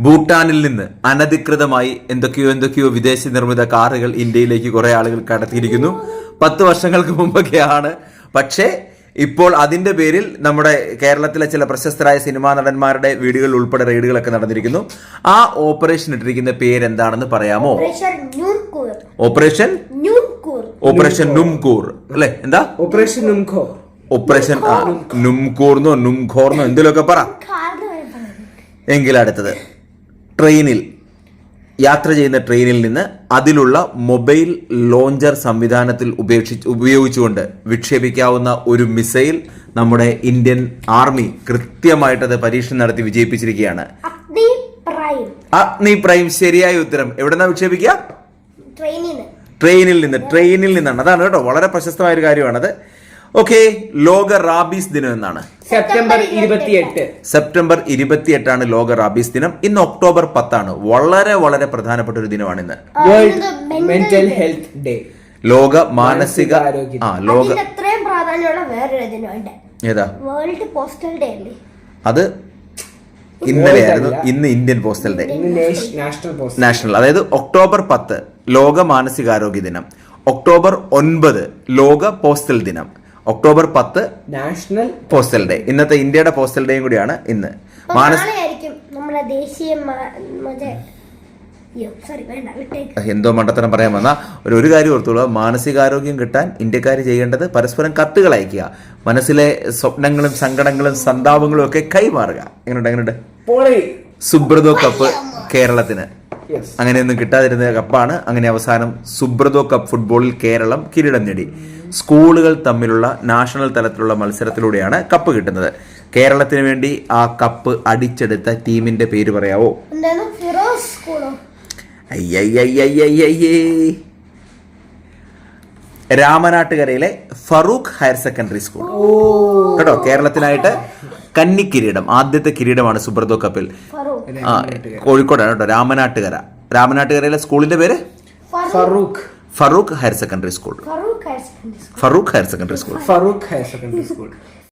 ഭൂട്ടാനിൽ നിന്ന് അനധികൃതമായി എന്തൊക്കെയോ എന്തൊക്കെയോ വിദേശ നിർമ്മിത കാറുകൾ ഇന്ത്യയിലേക്ക് കുറെ ആളുകൾ കടത്തിയിരിക്കുന്നു. പത്ത് വർഷങ്ങൾക്ക് മുമ്പൊക്കെയാണ്. പക്ഷേ ഇപ്പോൾ അതിന്റെ പേരിൽ നമ്മുടെ കേരളത്തിലെ ചില പ്രശസ്തരായ സിനിമാ നടന്മാരുടെ വീടുകൾ ഉൾപ്പെടെ റെയ്ഡുകളൊക്കെ നടന്നിരിക്കുന്നു. ആ ഓപ്പറേഷൻ ഇട്ടിരിക്കുന്ന പേര് എന്താണെന്ന് പറയാമോ? ഓപ്പറേഷൻ ഓപ്പറേഷൻ നുംകൂർ. അല്ലെ? എന്താ? ഓപ്പറേഷൻ നുംഖോ ഓപ്പറേഷൻ ആ, നുംകൂർന്നോ നുംഖോർന്നോ എന്തെങ്കിലുമൊക്കെ പറ. എങ്കിൽ അടുത്തത് ട്രെയിനിൽ യാത്ര ചെയ്യുന്ന ട്രെയിനിൽ നിന്ന് അതിലുള്ള മൊബൈൽ ലോഞ്ചർ സംവിധാനത്തിൽ ഉപേക്ഷിച്ച് ഉപയോഗിച്ചുകൊണ്ട് വിക്ഷേപിക്കാവുന്ന ഒരു മിസൈൽ നമ്മുടെ ഇന്ത്യൻ ആർമി കൃത്യമായിട്ടത് പരീക്ഷണം നടത്തി വിജയിപ്പിച്ചിരിക്കുകയാണ്. അഗ്നി പ്രൈം. ശരിയായ ഉത്തരം. എവിടെന്നാ വിക്ഷേപിക്കുക? ട്രെയിനിൽ നിന്ന്. ട്രെയിനിൽ നിന്നാണ്. അതാണ് കേട്ടോ വളരെ പ്രശസ്തമായ ഒരു കാര്യമാണത്. ഓക്കെ ലോക റാബീസ് ദിനം എന്നാണ്. സെപ്റ്റംബർ ഇരുപത്തിയെട്ട്. സെപ്റ്റംബർ ഇരുപത്തിയെട്ടാണ് ലോക റാബീസ് ദിനം. ഇന്ന് ഒക്ടോബർ പത്താണ്. വളരെ വളരെ പ്രധാനപ്പെട്ട ഒരു ദിനമാണ് ഇന്ന് വേൾഡ് മെന്റൽ ഹെൽത്ത് ഡേ ലോക മാനസിക ആരോഗ്യം ആ ലോക പ്രാധാന്യമുള്ള വേറൊരു ദിനമുണ്ട്. ഏതാ? വേൾഡ് പോസ്റ്റൽ ഡേ അല്ലേ? അത് ഇന്നലെ ആയിരുന്നു ഇന്ന് ഇന്ത്യൻ പോസ്റ്റൽ ഡേ. ഇന്ന് നാഷണൽ പോസ്റ്റ് നാഷണൽ. അതായത് ഒക്ടോബർ പത്ത് ലോക മാനസികാരോഗ്യ ദിനം. ഒക്ടോബർ ഒൻപത് ലോക പോസ്റ്റൽ ദിനം. ഒക്ടോബർ പത്ത് നാഷണൽ പോസ്റ്റൽ ഡേ. ഇന്നത്തെ ഇന്ത്യയുടെ പോസ്റ്റൽ ഡേയും കൂടിയാണ് ഇന്ന്. മാനസ് എന്തോ മണ്ടത്തരം പറയാൻ വന്ന. ഒരു ഒരു കാര്യം ഓർത്തുള്ള മാനസികാരോഗ്യം കിട്ടാൻ ഇന്ത്യക്കാർ ചെയ്യേണ്ടത് പരസ്പരം കത്തുകൾ അയക്കുക മനസ്സിലെ സ്വപ്നങ്ങളും സങ്കടങ്ങളും സന്താപങ്ങളും ഒക്കെ കൈമാറുക. എങ്ങനെയുണ്ട് എങ്ങനെയുണ്ട് പോളി. സുബ്രതോ കപ്പ് കേരളത്തിന്. യെസ് അങ്ങനെയൊന്നും കിട്ടാതിരുന്ന കപ്പാണ്. അങ്ങനെ അവസാനം സുബ്രതോ കപ്പ് ഫുട്ബോളിൽ കേരളം കിരീടം നേടി. സ്കൂളുകൾ തമ്മിലുള്ള നാഷണൽ തലത്തിലുള്ള മത്സരത്തിലൂടെയാണ് കപ്പ് കിട്ടുന്നത്. കേരളത്തിന് വേണ്ടി ആ കപ്പ് അടിച്ചെടുത്ത ടീമിന്റെ പേര് പറയാവോ. രാമനാട്ടുകരയിലെ ഫറൂഖ് ഹയർ സെക്കൻഡറി സ്കൂൾ. കേട്ടോ കേരളത്തിനായിട്ട് കന്നി കിരീടം ആദ്യത്തെ കിരീടമാണ് സുബ്രതോ കപ്പിൽ കോഴിക്കോടാണ് കേട്ടോ രാമനാട്ടുകര. രാമനാട്ടുകരയിലെ സ്കൂളിന്റെ പേര്? Farook. Farook higher secondary school. Farook higher secondary school. Farook higher secondary school. Farook higher secondary school.